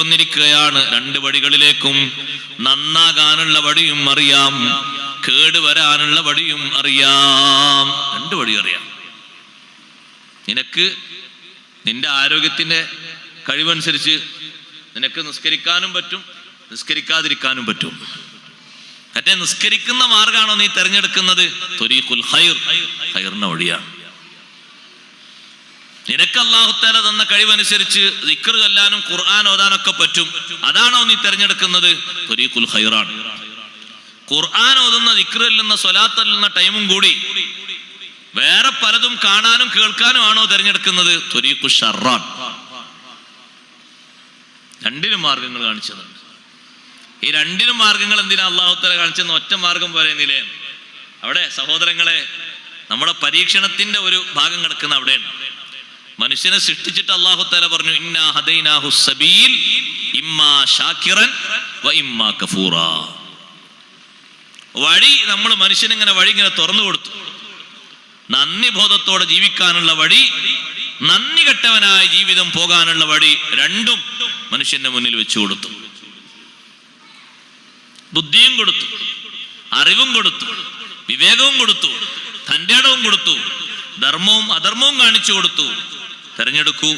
വന്നിരിക്കുകയാണ് രണ്ട് വഴികളിലേക്കും നന്നാകാനുള്ള വഴിയും അറിയാം. കേട് വരാനുള്ള വഴിയും അറിയാം. രണ്ട് വഴി അറിയാം. നിനക്ക് നിന്റെ ആരോഗ്യത്തിന്റെ കഴിവനുസരിച്ച് നിനക്ക് നിസ്കരിക്കാനും പറ്റും നിസ്കരിക്കാതിരിക്കാനും പറ്റും. മറ്റേ നിസ്കരിക്കുന്ന മാർഗമാണോ നീ തെരഞ്ഞെടുക്കുന്നത്? വഴിയാണ്. നിനക്ക് അള്ളാഹുത്താല തന്ന കഴിവനുസരിച്ച് ദിക്ർ ചൊല്ലാനും ഖുർആൻ ഓതാനൊക്കെ പറ്റും. അതാണോ നീ തെരഞ്ഞെടുക്കുന്നത്? തൊരീഖുൽ ഖുർആൻ ഓതുന്ന ദിക്ർ ചെല്ലുന്ന സ്വലാത്ത് ടൈമും കൂടി. വേറെ പലതും കാണാനും കേൾക്കാനും ആണോ തെരഞ്ഞെടുക്കുന്നത്? തൊരീഖു ഷറാൻ രണ്ടിനും മാർഗങ്ങൾ കാണിച്ചതുണ്ട്. ഈ രണ്ടിനും മാർഗങ്ങൾ എന്തിനാ അള്ളാഹുത്തല കാണിച്ചെന്ന് ഒറ്റ മാർഗം പറയുന്നില്ലേ? അവിടെ സഹോദരങ്ങളെ നമ്മുടെ പരീക്ഷണത്തിന്റെ ഒരു ഭാഗം കിടക്കുന്ന അവിടെയാണ് മനുഷ്യനെ സൃഷ്ടിച്ചിട്ട് അള്ളാഹു തല പറഞ്ഞു ഇന്നാ സബീൽ ഇമ്മാ വ ഇമ്മാ കഫൂറ. വഴി നമ്മൾ മനുഷ്യനിങ്ങനെ വഴി ഇങ്ങനെ തുറന്നു കൊടുത്തു. നന്ദി ബോധത്തോടെ ജീവിക്കാനുള്ള വഴി നന്ദി കെട്ടവനായ ജീവിതം പോകാനുള്ള വഴി രണ്ടും മനുഷ്യന്റെ മുന്നിൽ വെച്ചു കൊടുത്തു. ബുദ്ധിയും കൊടുത്തു അറിവും കൊടുത്തു വിവേകവും കൊടുത്തു തന്റെ ഇടവും കൊടുത്തു ധർമ്മവും അധർമ്മവും കാണിച്ചു കൊടുത്തു. തെരഞ്ഞെടുക്കൂ.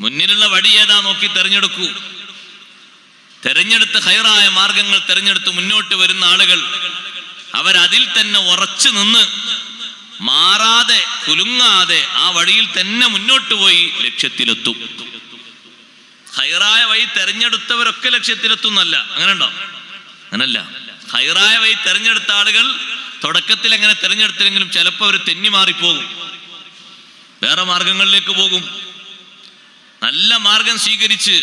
മുന്നിലുള്ള വഴി ഏതാ നോക്കി തെരഞ്ഞെടുക്കൂ. തെരഞ്ഞെടുത്ത് ഹൈറായ മാർഗങ്ങൾ തെരഞ്ഞെടുത്ത് മുന്നോട്ട് വരുന്ന ആളുകൾ അവരതിൽ തന്നെ ഉറച്ചു നിന്ന് മാറാതെ കുലുങ്ങാതെ ആ വഴിയിൽ തന്നെ മുന്നോട്ട് പോയി ലക്ഷ്യത്തിലെത്തും. ഹൈറായ വഴി തെരഞ്ഞെടുത്തവരൊക്കെ ലക്ഷ്യത്തിലെത്തുന്നല്ല. അങ്ങനെ ഉണ്ടോ അങ്ങനല്ല. ഹൈറായ വഴി തെരഞ്ഞെടുത്ത ആളുകൾ തുടക്കത്തിൽ എങ്ങനെ തെരഞ്ഞെടുത്തില്ലെങ്കിലും ചിലപ്പോൾ അവർ തെന്നി മാറിപ്പോകും. വേറെ മാർഗങ്ങളിലേക്ക് പോകും. നല്ല മാർഗം സ്വീകരിച്ച്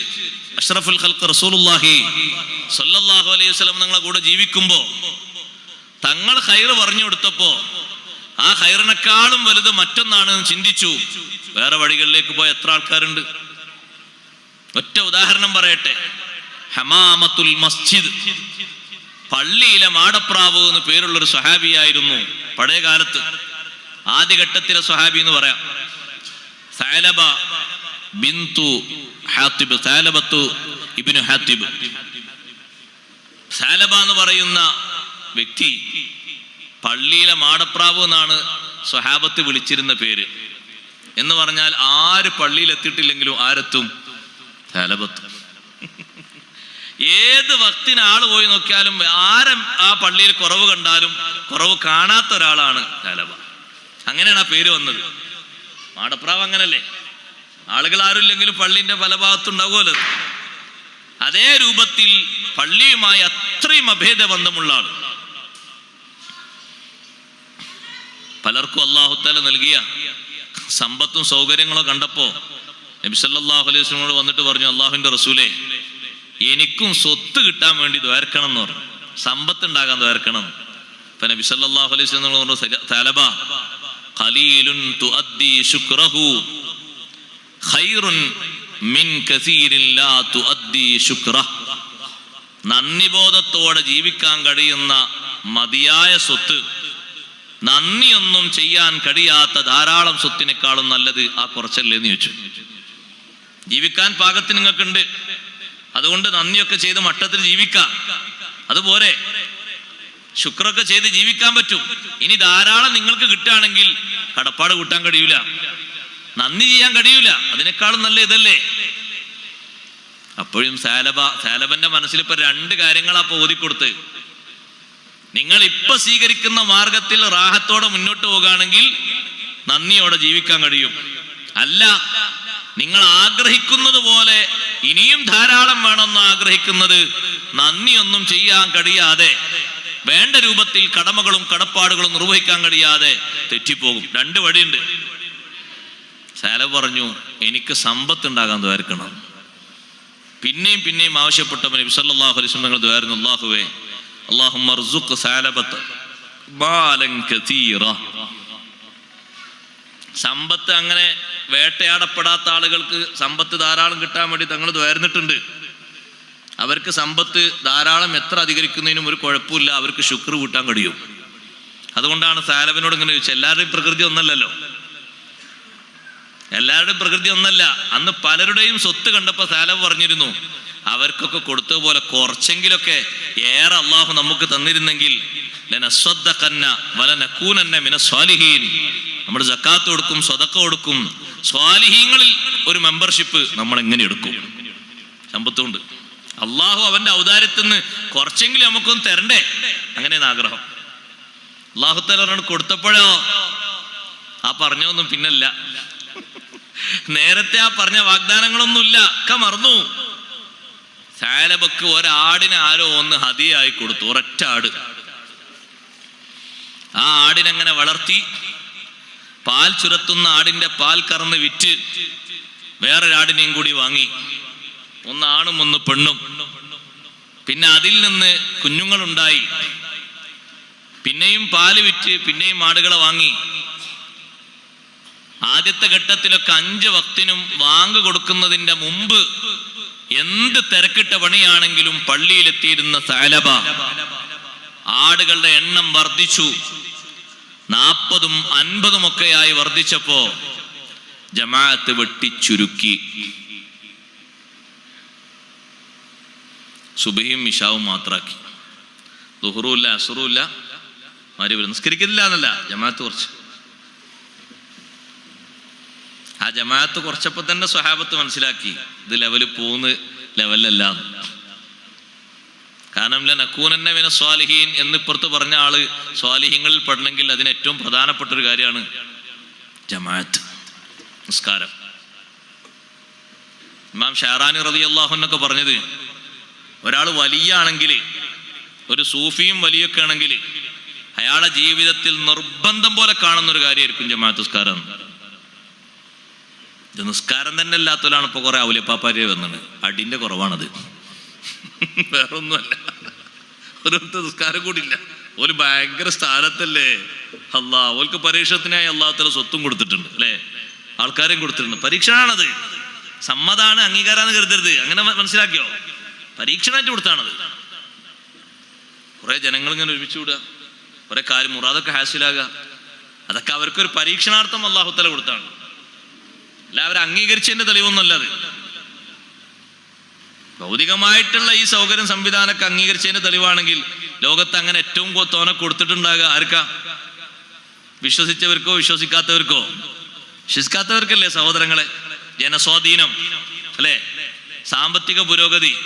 അഷ്റഫുൽ ഖൽക്ക് റസൂലുള്ളാഹി സല്ലല്ലാഹു അലൈഹി വസല്ലം നിങ്ങളെ കൂടെ ജീവിക്കുമ്പോൾ തങ്ങൾ ഹൈർ പറഞ്ഞു കൊടുത്തപ്പോ ആ ഹൈറിനേക്കാളും വലുത് മറ്റൊന്നാണ് ചിന്തിച്ചു. വേറെ വഴികളിലേക്ക് പോയ എത്ര ആൾക്കാരുണ്ട്? ഒറ്റ ഉദാഹരണം പറയട്ടെ. ഹമാമത്തുൽ മസ്ജിദ്. പള്ളിയിലെ മാടപ്രാവ് എന്ന് പേരുള്ളൊരു സ്വഹാബിയായിരുന്നു പഴയ കാലത്ത് ആദ്യഘട്ടത്തിലെ സ്വഹാബി എന്ന് പറയാം. സാലബ ബിന്തു ഹാത്തിബ് സാലബത്തു ഇബിനു ഹാത്തിബ്. സാലബ എന്ന് പറയുന്ന വ്യക്തി പള്ളിയിലെ മാടപ്രാവ് എന്നാണ് സ്വഹാബത്ത് വിളിച്ചിരുന്ന പേര്. എന്ന് പറഞ്ഞാൽ ആര് പള്ളിയിൽ എത്തിയിട്ടില്ലെങ്കിലും ആരെത്തും? സാലബത്ത്. ഏത് വക്തിന് ആൾ പോയി നോക്കിയാലും ആരും ആ പള്ളിയിൽ കുറവ് കണ്ടാലും കുറവ് കാണാത്ത ഒരാളാണ് സാലബ. അങ്ങനെയാണ് ആ പേര് വന്നത്. മാടപ്രാവ് അങ്ങനല്ലേ? ആളുകൾ ആരുമില്ലെങ്കിലും പള്ളിന്റെ പല ഭാഗത്തുണ്ടാവുമല്ലോ അതേ. രൂപത്തിൽ പള്ളിയുമായി അത്രയും അഭേദ ബന്ധമുള്ള ആൾ പലർക്കും അള്ളാഹുത്താല നൽകിയ സമ്പത്തും സൗകര്യങ്ങളോ കണ്ടപ്പോ നബി സല്ലല്ലാഹു അലൈഹി വസല്ലമയോട് വന്നിട്ട് പറഞ്ഞു അള്ളാഹുവിന്റെ റസൂലേ എനിക്കും സ്വത്ത് കിട്ടാൻ വേണ്ടി ദ്വാരക്കണം എന്ന് പറഞ്ഞു. സമ്പത്ത് ഉണ്ടാകാൻ ദ്വാരക്കണം ഇപ്പൊ നബി സല്ലല്ലാഹു അലൈഹി വസല്ലം പറഞ്ഞു "സല- തലബ ഖലീലുൻ തുഅദ്ദി ശുക്റഹു ഖൈറുൻ മിൻ കസീരിൻ ലാ തുഅദ്ദി ശുക്റഹ് നന്ദിബോധത്തോടെ ജീവിക്കാൻ കഴിയുന്ന മതിയായ സ്വത്ത് നന്ദിയൊന്നും ചെയ്യാൻ കഴിയാത്ത ധാരാളം സ്വത്തിനേക്കാളും നല്ലത് ആ കുറച്ചല്ലേ എന്ന് ചോദിച്ചു. ജീവിക്കാൻ പാകത്തിന് നിങ്ങൾക്കുണ്ട്. അതുകൊണ്ട് നന്ദിയൊക്കെ ചെയ്ത് മട്ടത്തിൽ ജീവിക്കാം. അതുപോലെ ശുക്രൊക്കെ ചെയ്ത് ജീവിക്കാൻ പറ്റും. ഇനി ധാരാളം നിങ്ങൾക്ക് കിട്ടുകയാണെങ്കിൽ കടപ്പാട് കൂട്ടാൻ കഴിയൂല. നന്ദി ചെയ്യാൻ കഴിയൂല. അതിനേക്കാളും നല്ല ഇതല്ലേ? അപ്പോഴും സാലബ സാലബന്റെ മനസ്സിൽ ഇപ്പൊ രണ്ട് കാര്യങ്ങളാ ഓതിക്കൊടുത്ത്. നിങ്ങൾ ഇപ്പൊ സ്വീകരിക്കുന്ന മാർഗത്തിൽ റാഹത്തോടെ മുന്നോട്ട് പോകുകയാണെങ്കിൽ നന്ദിയോടെ ജീവിക്കാൻ കഴിയും. അല്ല നിങ്ങൾ ആഗ്രഹിക്കുന്നത് പോലെ ഇനിയും ധാരാളം വേണമെന്ന് ആഗ്രഹിക്കുന്നത് നന്ദിയൊന്നും ചെയ്യാൻ കഴിയാതെ വേണ്ട രൂപത്തിൽ കടമകളും കടപ്പാടുകളും നിർവഹിക്കാൻ കഴിയാതെ തെറ്റിപ്പോകും. രണ്ട് വഴിയുണ്ട്. സാല പറഞ്ഞു എനിക്ക് സമ്പത്ത് ഉണ്ടാകാൻ ദ്വാരക്കണം. പിന്നെയും പിന്നെയും ആവശ്യപ്പെട്ടവൻ സല്ലല്ലാഹു അലൈഹി വസല്ലം ദ്വാരുന്നു അല്ലാഹുവേ അള്ളാഹു സാലബത്ത് സമ്പത്ത് അങ്ങനെ വേട്ടയാടപ്പെടാത്ത ആളുകൾക്ക് സമ്പത്ത് ധാരാളം കിട്ടാൻ വേണ്ടി തങ്ങൾ ദ്വാരുന്നിട്ടുണ്ട്. അവർക്ക് സമ്പത്ത് ധാരാളം എത്ര അധികരിക്കുന്നതിനും ഒരു കുഴപ്പമില്ല അവർക്ക് ശുക്ർ കൂട്ടാൻ കഴിയും. അതുകൊണ്ടാണ് സാലബിനോട് ഇങ്ങനെ ചോദിച്ചത് എല്ലാവരുടെയും പ്രകൃതി ഒന്നല്ലല്ലോ? എല്ലാവരുടെയും പ്രകൃതി ഒന്നല്ല. അന്ന് പലരുടെയും സ്വത്ത് കണ്ടപ്പോൾ സാലവ് പറഞ്ഞിരുന്നു അവർക്കൊക്കെ കൊടുത്തതുപോലെ കുറച്ചെങ്കിലൊക്കെ ഏറെ അള്ളാഹു നമുക്ക് തന്നിരുന്നെങ്കിൽ നമ്മൾ ജക്കാത്ത് കൊടുക്കും സ്വതക്ക കൊടുക്കും. സ്വാലിഹീങ്ങളിൽ ഒരു മെമ്പർഷിപ്പ് നമ്മൾ എങ്ങനെ എടുക്കും? സമ്പത്തുണ്ട് അള്ളാഹു അവന്റെ ഔദാര്യത്തിൽ നിന്ന് കുറച്ചെങ്കിലും നമുക്കൊന്ന് തരണ്ടേ? അങ്ങനെയാണ് ആഗ്രഹം. അള്ളാഹു തല കൊടുത്തപ്പോഴോ? ആ പറഞ്ഞൊന്നും പിന്നല്ല. നേരത്തെ ആ പറഞ്ഞ വാഗ്ദാനങ്ങളൊന്നുമില്ല. ഒക്കെ മറന്നു. സാലബക്ക് ഒരാടിനെ ആരോ ഒന്ന് ഹതിയായി കൊടുത്തു. ഒരൊറ്റ ആട്. ആ ആടിനങ്ങനെ വളർത്തി. പാൽ ചുരത്തുന്ന ആടിന്റെ പാൽ കറന്ന് വിറ്റ് വേറൊരാടിനെയും കൂടി വാങ്ങി. ഒന്ന് ആണും ഒന്ന് പെണ്ണും. പിന്നെ അതിൽ നിന്ന് കുഞ്ഞുങ്ങളുണ്ടായി. പിന്നെയും പാൽ വിറ്റ് പിന്നെയും ആടുകളെ വാങ്ങി. ആദ്യത്തെ ഘട്ടത്തിലൊക്കെ അഞ്ച് വക്തിനും വാങ്ങ് കൊടുക്കുന്നതിന്റെ മുമ്പ് എന്ത് തിരക്കിട്ട പണിയാണെങ്കിലും പള്ളിയിലെത്തിയിരുന്ന സാലബ ആടുകളുടെ എണ്ണം വർദ്ധിച്ചു. നാൽപ്പതും അൻപതും ഒക്കെയായി വർദ്ധിച്ചപ്പോ ജമാഅത്ത് വെട്ടിച്ചുരുക്കി. സുബഹിയും മിഷാവും മാത്രാക്കി. ദുഹറുമില്ല അസുറുമില്ല മാരി നിസ്കരിക്കുന്നില്ല എന്നല്ല ജമാഅത്ത് കുറച്ച്. ആ ജമാഅത്ത് കുറച്ചപ്പോ തന്നെ സ്വഹാബത്ത് മനസ്സിലാക്കി ഇത് ലെവൽ പോകുന്ന ലെവലല്ല കാരണം നക്കൂനന്നെ വിന സ്വാലിഹീൻ എന്നിപ്പുറത്ത് പറഞ്ഞ ആൾ സ്വാലിഹീങ്ങളിൽ പെടണമെങ്കിൽ അതിന് ഏറ്റവും പ്രധാനപ്പെട്ട ഒരു കാര്യമാണ് ജമാഅത്ത് നിസ്കാരം. ഇമാം ഷാറാനി റതി അള്ളാഹുന്നൊക്കെ പറഞ്ഞത് ഒരാൾ വലിയ ആണെങ്കിൽ ഒരു സൂഫിയും വലിയൊക്കെ ആണെങ്കിൽ അയാളെ ജീവിതത്തിൽ നിർബന്ധം പോലെ കാണുന്ന ഒരു കാര്യമായിരിക്കും ജമാഅത്ത് നിസ്കാരം. ഇത് നിസ്കാരം തന്നെ ഇല്ലാത്തവരാണ് ഇപ്പൊ കുറെ ഔലിയപ്പാപ്പാരെ വന്നത്. അടിന്റെ കുറവാണത്. വേറെ ഒന്നുമല്ല ഓരോരുത്തർ നിസ്കാരം കൂടില്ല ഒരു ഭയങ്കര സ്ഥാനത്തല്ലേ? അല്ലാ ഓൽക്ക് പരീക്ഷത്തിനായി അള്ളാഹത്തല സ്വത്തും കൊടുത്തിട്ടുണ്ട് അല്ലേ? ആൾക്കാരെയും കൊടുത്തിട്ടുണ്ട്. പരീക്ഷണാണത്. സമ്മതാണ് അംഗീകാരാന്ന് കരുതരുത്. അങ്ങനെ മനസ്സിലാക്കിയോ? പരീക്ഷണമായിട്ട് കൊടുത്താണത്. കുറെ ജനങ്ങൾ ഇങ്ങനെ ഒരുമിച്ച് വിടുക. കുറെ കാര്യം മുറാദൊക്കെ ഹാസിലാകുക. അതൊക്കെ അവർക്കൊരു പരീക്ഷണാർത്ഥം അള്ളാഹുത്തല കൊടുത്താണ്. അവർ അംഗീകരിച്ചതിന്റെ തെളിവൊന്നുമല്ല അത്. ഭൗതികമായിട്ടുള്ള ഈ സൗകര്യം സംവിധാനമൊക്കെ അംഗീകരിച്ചതിന്റെ തെളിവാണെങ്കിൽ ലോകത്ത് അങ്ങനെ ഏറ്റവും തോനെ കൊടുത്തിട്ടുണ്ടാകുക ആർക്കാ? വിശ്വസിച്ചവർക്കോ വിശ്വസിക്കാത്തവർക്കോ? വിശ്വസിക്കാത്തവർക്കല്ലേ സഹോദരങ്ങളെ? ജനസ്വാധീനം. അല്ലേ? സാമ്പത്തിക പുരോഗതി.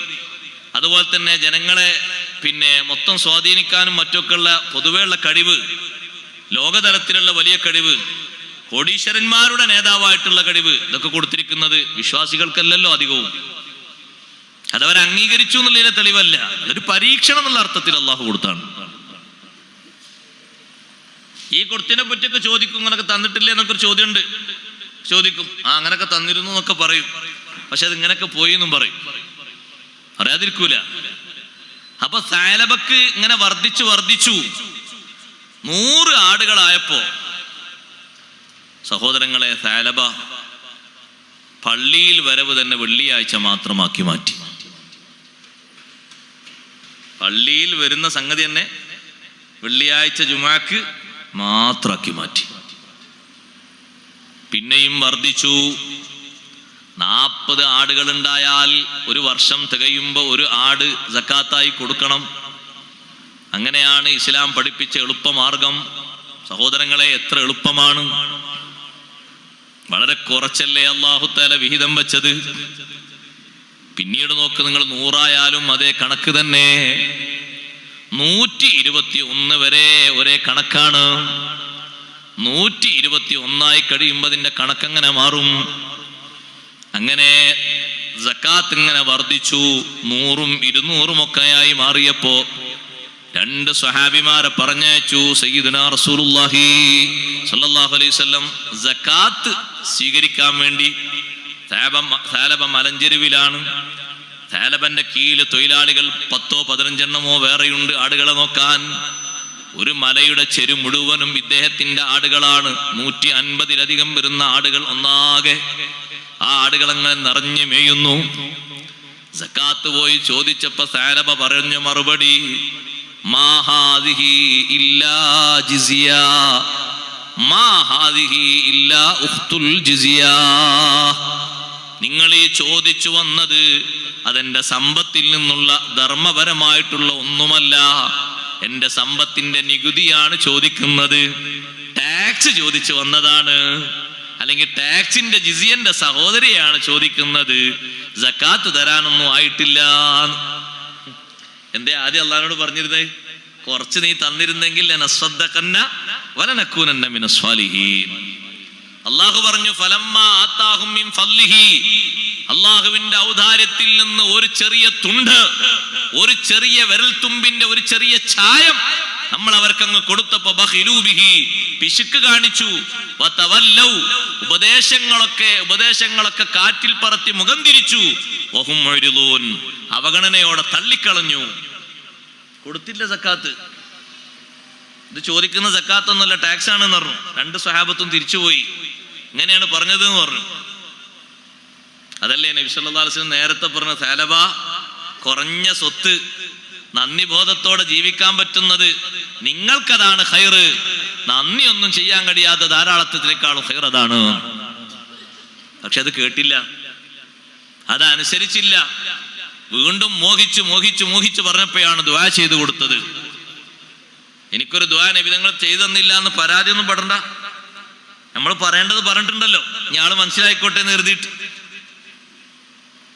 അതുപോലെ തന്നെ ജനങ്ങളെ പിന്നെ മൊത്തം സ്വാധീനിക്കാനും മറ്റൊക്കെയുള്ള പൊതുവെയുള്ള കഴിവ് ലോകതലത്തിലുള്ള വലിയ കഴിവ് കോടീശ്വരന്മാരുടെ നേതാവായിട്ടുള്ള കഴിവ് ഇതൊക്കെ കൊടുത്തിരിക്കുന്നത് വിശ്വാസികൾക്കല്ലല്ലോ അധികവും. അതവർ അംഗീകരിച്ചു എന്നുള്ളതിന്റെ തെളിവല്ല. അതൊരു പരീക്ഷണം എന്നുള്ള അർത്ഥത്തിൽ അള്ളാഹു കൊടുത്താണ്. ഈ കൊടുത്തിനെ പറ്റിയൊക്കെ ചോദിക്കും അങ്ങനൊക്കെ തന്നിട്ടില്ലേ എന്നൊക്കെ ചോദ്യമുണ്ട്. ചോദിക്കും ആ അങ്ങനൊക്കെ തന്നിരുന്നു എന്നൊക്കെ പറയും. പക്ഷെ അത് ഇങ്ങനൊക്കെ പോയി എന്നും പറയും. അറിയാതിരിക്കൂല. അപ്പൊ സാലബക്ക് ഇങ്ങനെ വർദ്ധിച്ചു വർദ്ധിച്ചു. നൂറ് ആടുകളായപ്പോ സഹോദരങ്ങളെ സാലബ പള്ളിയിൽ വരവ് തന്നെ വെള്ളിയാഴ്ച മാത്രമാക്കി മാറ്റി. പള്ളിയിൽ വരുന്ന സംഗതി തന്നെ വെള്ളിയാഴ്ച ജുമാക്ക് മാത്രമാക്കി മാറ്റി. പിന്നെയും വർദ്ധിച്ചു. ആടുകൾ ഉണ്ടായാൽ ഒരു വർഷം തികയുമ്പോൾ ഒരു ആട് ജക്കാത്തായി കൊടുക്കണം. അങ്ങനെയാണ് ഇസ്ലാം പഠിപ്പിച്ച എളുപ്പമാർഗം. സഹോദരങ്ങളെ എത്ര എളുപ്പമാണ്. വളരെ കുറച്ചല്ലേ അള്ളാഹുത്താല വിഹിതം വെച്ചത്. പിന്നീട് നോക്ക് നിങ്ങൾ നൂറായാലും അതേ കണക്ക് തന്നെ. നൂറ്റി ഇരുപത്തി ഒന്ന് വരെ ഒരേ കണക്കാണ്. നൂറ്റി ഇരുപത്തി ഒന്നായി കഴിയുമ്പോൾ അതിന്റെ കണക്കങ്ങനെ മാറും? അങ്ങനെ ജക്കാത്ത് ഇങ്ങനെ വർദ്ധിച്ചു നൂറും ഇരുന്നൂറും ആയി മാറിയപ്പോ രണ്ട് സ്വഹാബിമാരെ പറഞ്ഞയച്ചു സയ്യിദുന സ്വല്ലല്ലാഹു അലൈഹി വസല്ലം സക്കാത്ത് സ്വീകരിക്കാൻ വേണ്ടി താലബ മലഞ്ചെരുവിലാണ്. താലബന്റെ കീഴിൽ തൊഴിലാളികൾ പത്തോ പതിനഞ്ചെണ്ണമോ വേറെയുണ്ട് ആടുകളെ നോക്കാൻ. ഒരു മലയുടെ ചെരു മുഴുവനും ഇദ്ദേഹത്തിന്റെ ആടുകളാണ്. നൂറ്റി അൻപതിലധികം വരുന്ന ആടുകൾ ഒന്നാകെ ആ ആടുകൾ അങ്ങനെ നിറഞ്ഞു മേയുന്നു. സക്കാത്ത് പോയി ചോദിച്ചപ്പോ സാലബ പറഞ്ഞു മറുപടി നിങ്ങൾ ഈ ചോദിച്ചു വന്നത് അതെന്റെ സമ്പത്തിൽ നിന്നുള്ള ധർമ്മപരമായിട്ടുള്ള ഒന്നുമല്ല. എന്റെ സമ്പത്തിന്റെ നികുതിയാണ് ചോദിക്കുന്നത്. ടാക്സ് ചോദിച്ചു വന്നതാണ്. അല്ലെങ്കിൽ ടാക്സിന്റെ ജിസിയന്റെ സഹോദരിയാണ് ചോദിക്കുന്നത് ജക്കാത്ത് തരാനൊന്നും ആയിട്ടില്ല. എന്തേ ആദ്യം അള്ളഹാനോട് പറഞ്ഞിരുന്നേ കുറച്ച് നീ തന്നിരുന്നെങ്കിൽ അള്ളാഹു പറഞ്ഞു അള്ളാഹുവിന്റെ ഔദാര്യത്തിൽ നിന്ന് ഒരു ചെറിയ തുണ്ട് ഒരു ചെറിയ വിരൽ തുമ്പിന്റെ ഒരു ചെറിയ ചായം നമ്മൾ അവർക്കങ്ങ് കൊടുത്തപ്പോ ബഹിലൂബിഹി പിശുക്ക് കാണിച്ചു. ഉപദേശങ്ങളൊക്കെ ഉപദേശങ്ങളൊക്കെ കാറ്റിൽ പറത്തി മുഖം തിരിച്ചു. മുഅ്രിദൂൻ അവഗണനയോടെ തള്ളിക്കളഞ്ഞു. കൊടുത്തില്ല സക്കാത്ത്. ഇത് ചോദിക്കുന്ന സക്കാത്ത് ഒന്നല്ല ടാക്സ് ആണെന്ന് പറഞ്ഞു. രണ്ട് സ്വഹാബത്തും തിരിച്ചുപോയി. ഇങ്ങനെയാണ് പറഞ്ഞത് എന്ന് പറഞ്ഞു. അതല്ലേ നബി വസല്ലം നേരത്തെ പറഞ്ഞ സാലബ കുറഞ്ഞ സ്വത്ത്. നന്ദി ബോധത്തോടെ ജീവിക്കാൻ പറ്റുന്നത് നിങ്ങൾക്കതാണ് ഹൈറ് നന്ദി ഒന്നും ചെയ്യാൻ കഴിയാത്ത ധാരാളത്തിനേക്കാളും ഹൈർ അതാണ്. പക്ഷെ അത് കേട്ടില്ല. അതനുസരിച്ചില്ല. വീണ്ടും മോഹിച്ചു മോഹിച്ചു മോഹിച്ചു പറഞ്ഞപ്പോഴാണ് ദ്വാ ചെയ്തു കൊടുത്തത്. എനിക്കൊരു ദ്വാ നബിതങ്ങൾ ചെയ്തെന്നില്ല എന്ന് പരാതി ഒന്നും പെടണ്ട. നമ്മൾ പറയേണ്ടത് പറഞ്ഞിട്ടുണ്ടല്ലോ. ഇയാൾ മനസ്സിലായിക്കോട്ടെ എന്ന് കരുതിയിട്ട്.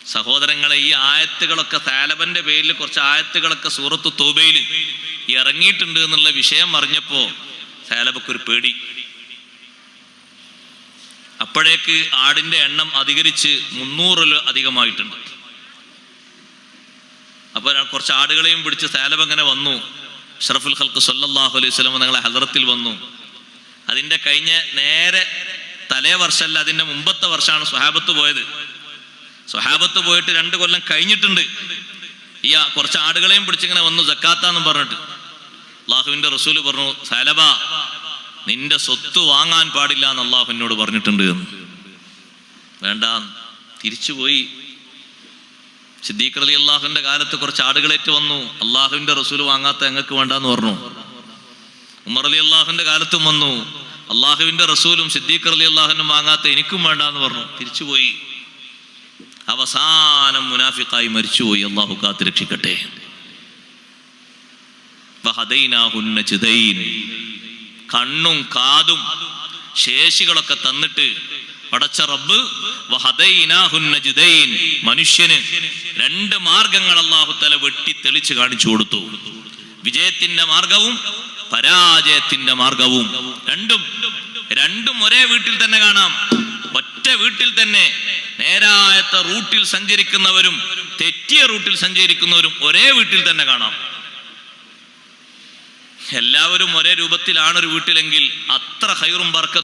സഹോദരങ്ങളെ ഈ ആയത്തുകളൊക്കെ താലബന്റെ പേരിൽ കുറച്ച് ആയത്തുകളൊക്കെ സൂറത്ത് തോബയിൽ ഇറങ്ങിയിട്ടുണ്ട് എന്നുള്ള വിഷയം അറിഞ്ഞപ്പോ താലബക്ക് ഒരു പേടി. അപ്പോഴേക്ക് ആടിന്റെ എണ്ണം അധികരിച്ച് മുന്നൂറിൽ അധികമായിട്ടുണ്ട്. അപ്പൊ കുറച്ച് ആടുകളെയും പിടിച്ച് താലബ് അങ്ങനെ വന്നു. ഷറഫുൽ ഖൽക്ക് സല്ലാഹു അലൈഹി സ്വലം നിങ്ങളെ ഹലറത്തിൽ വന്നു. അതിന്റെ കഴിഞ്ഞ നേരെ തലേ വർഷമല്ല അതിന്റെ മുമ്പത്തെ വർഷമാണ് സ്വഹാബത്ത് പോയത്. സ്വഹാബത്ത് പോയിട്ട് രണ്ട് കൊല്ലം കഴിഞ്ഞിട്ടുണ്ട്. ഈ കുറച്ച് ആടുകളെയും പിടിച്ചിങ്ങനെ വന്നു ജക്കാത്താന്ന് പറഞ്ഞിട്ട്. അള്ളാഹുവിന്റെ റസൂൽ പറഞ്ഞു സലബ നിന്റെ സ്വത്ത് വാങ്ങാൻ പാടില്ല എന്ന് അള്ളാഹു എന്നോട് പറഞ്ഞിട്ടുണ്ട് എന്ന്. വേണ്ട തിരിച്ചുപോയി സിദ്ദീഖ് അലി അള്ളാഹുവിന്റെ കാലത്ത് കുറച്ച് ആടുകളേറ്റ് വന്നു. അള്ളാഹുവിന്റെ റസൂൽ വാങ്ങാത്ത ഞങ്ങൾക്ക് വേണ്ടെന്ന് പറഞ്ഞു. ഉമർ അലി അള്ളാഹുവിന്റെ കാലത്തും വന്നു. അള്ളാഹുവിന്റെ റസൂലും സിദ്ദീഖ് അലി അള്ളാഹുനും വാങ്ങാത്ത എനിക്കും വേണ്ടെന്ന് പറഞ്ഞു. തിരിച്ചുപോയി അവസാനം മുനാഫിക്കായി മരിച്ചുപോയി. അള്ളാഹു കാത്ത് രക്ഷിക്കട്ടെ. കണ്ണും കാതും ശേഷികളൊക്കെ തന്നിട്ട് പടച്ച റബ്ബ്. മനുഷ്യന് രണ്ട് മാർഗങ്ങൾ അള്ളാഹു തല വെട്ടി തെളിച്ച് കാണിച്ചു കൊടുത്തു. വിജയത്തിന്റെ മാർഗവും പരാജയത്തിന്റെ മാർഗവും. രണ്ടും രണ്ടും ഒരേ വീട്ടിൽ തന്നെ കാണാം. ഒറ്റ വീട്ടിൽ തന്നെ നേരായത്ത റൂട്ടിൽ സഞ്ചരിക്കുന്നവരും തെറ്റിയ റൂട്ടിൽ സഞ്ചരിക്കുന്നവരും ഒരേ വീട്ടിൽ തന്നെ കാണാം. എല്ലാവരും ഒരേ രൂപത്തിലാണ് ഒരു വീട്ടിലെങ്കിൽ അത്ര ഹൈറും ബർക്കത്തും